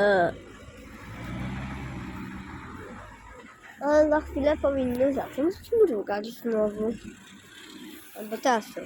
E. Ale na chwilę powinny zacząć mrugać znowu. Albo teraz się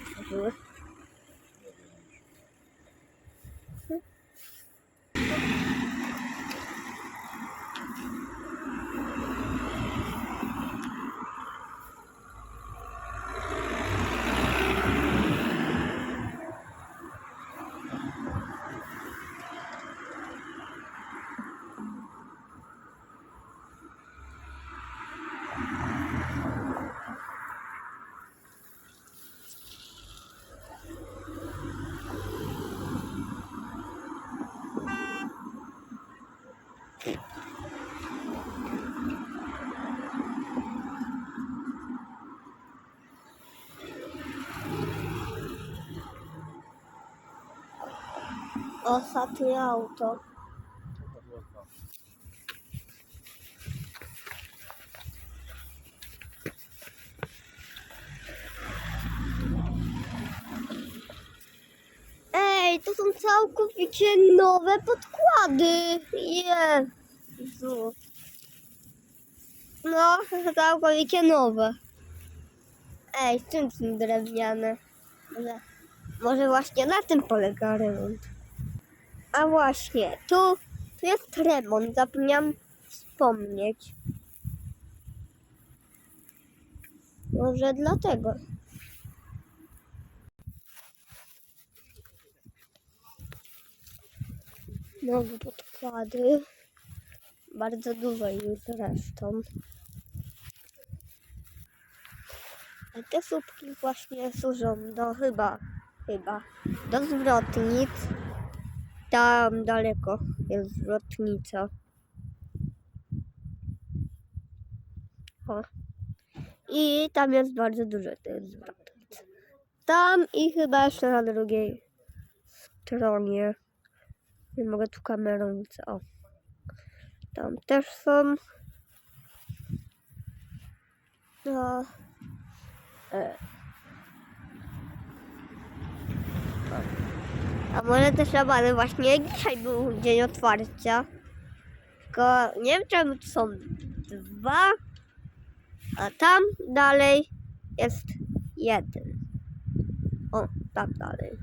O fato auto. Całkowicie nowe podkłady. Jezu. No, całkowicie nowe. Ej, czym są drewniane? Może, może właśnie na tym polega remont. A właśnie, tu, tu jest remont, zapomniałam wspomnieć. Może dlatego. Nowe podkłady. Bardzo dużo już zresztą. A te słupki właśnie służą do chyba, chyba, do zwrotnic. Tam daleko jest zwrotnica. O. I tam jest bardzo dużo tych zwrotnic. Tam i chyba jeszcze na drugiej stronie. Nie mogę tu kamerą widzę. O. Tam też są. No. E. A może też ale właśnie dzisiaj był dzień otwarcia. Tylko nie wiem czemu tu są dwa, a tam dalej jest jeden. O, tam dalej.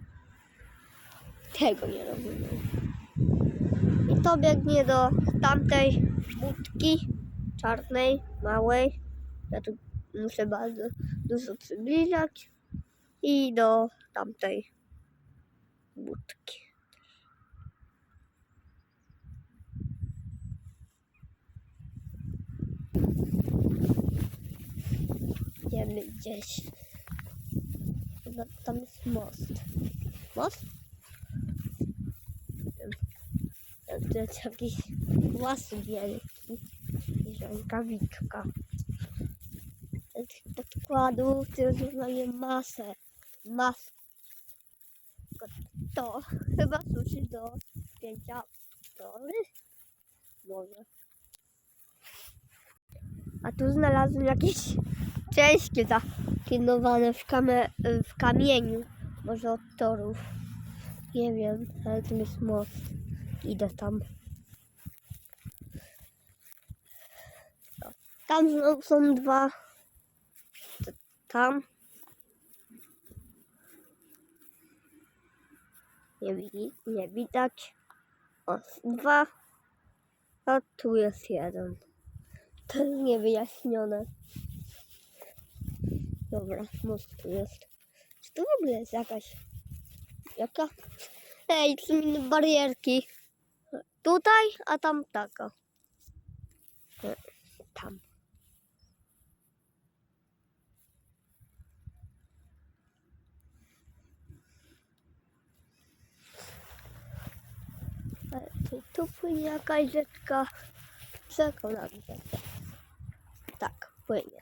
Tego nie rozumiem. I to biegnie do tamtej budki czarnej, małej. Ja tu muszę bardzo dużo przybliżać. I do tamtej budki. Idziemy gdzieś. Tam jest most. Most? Nie wiem. To jest jakiś łas wielki. Rękawiczka. Podkładów to już mają masę. Masę. Tylko to chyba służy do zdjęcia strony. Może. A tu znalazłem jakieś części zakinowane w, w kamieniu. Może od torów. Nie wiem, ale tu jest most. Idę tam. Tam znowu są dwa. Tam. Nie, nie widać. O, dwa. A tu jest jeden. To jest niewyjaśnione. Dobra, most tu jest. Czy to w ogóle jest jakaś... Jaka? Ej, są inne barierki. Tutaj, a tam taka. E, Tam. E, Tu, płynie jakaś rzeczka. Przekonam się. Tak, płynie.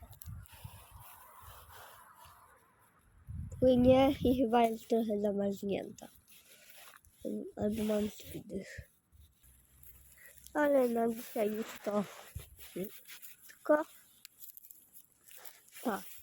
Płynie i chyba jest trochę zamarznięta. Albo mam spidych. Ale na dzisiaj już to wszystko. Tak.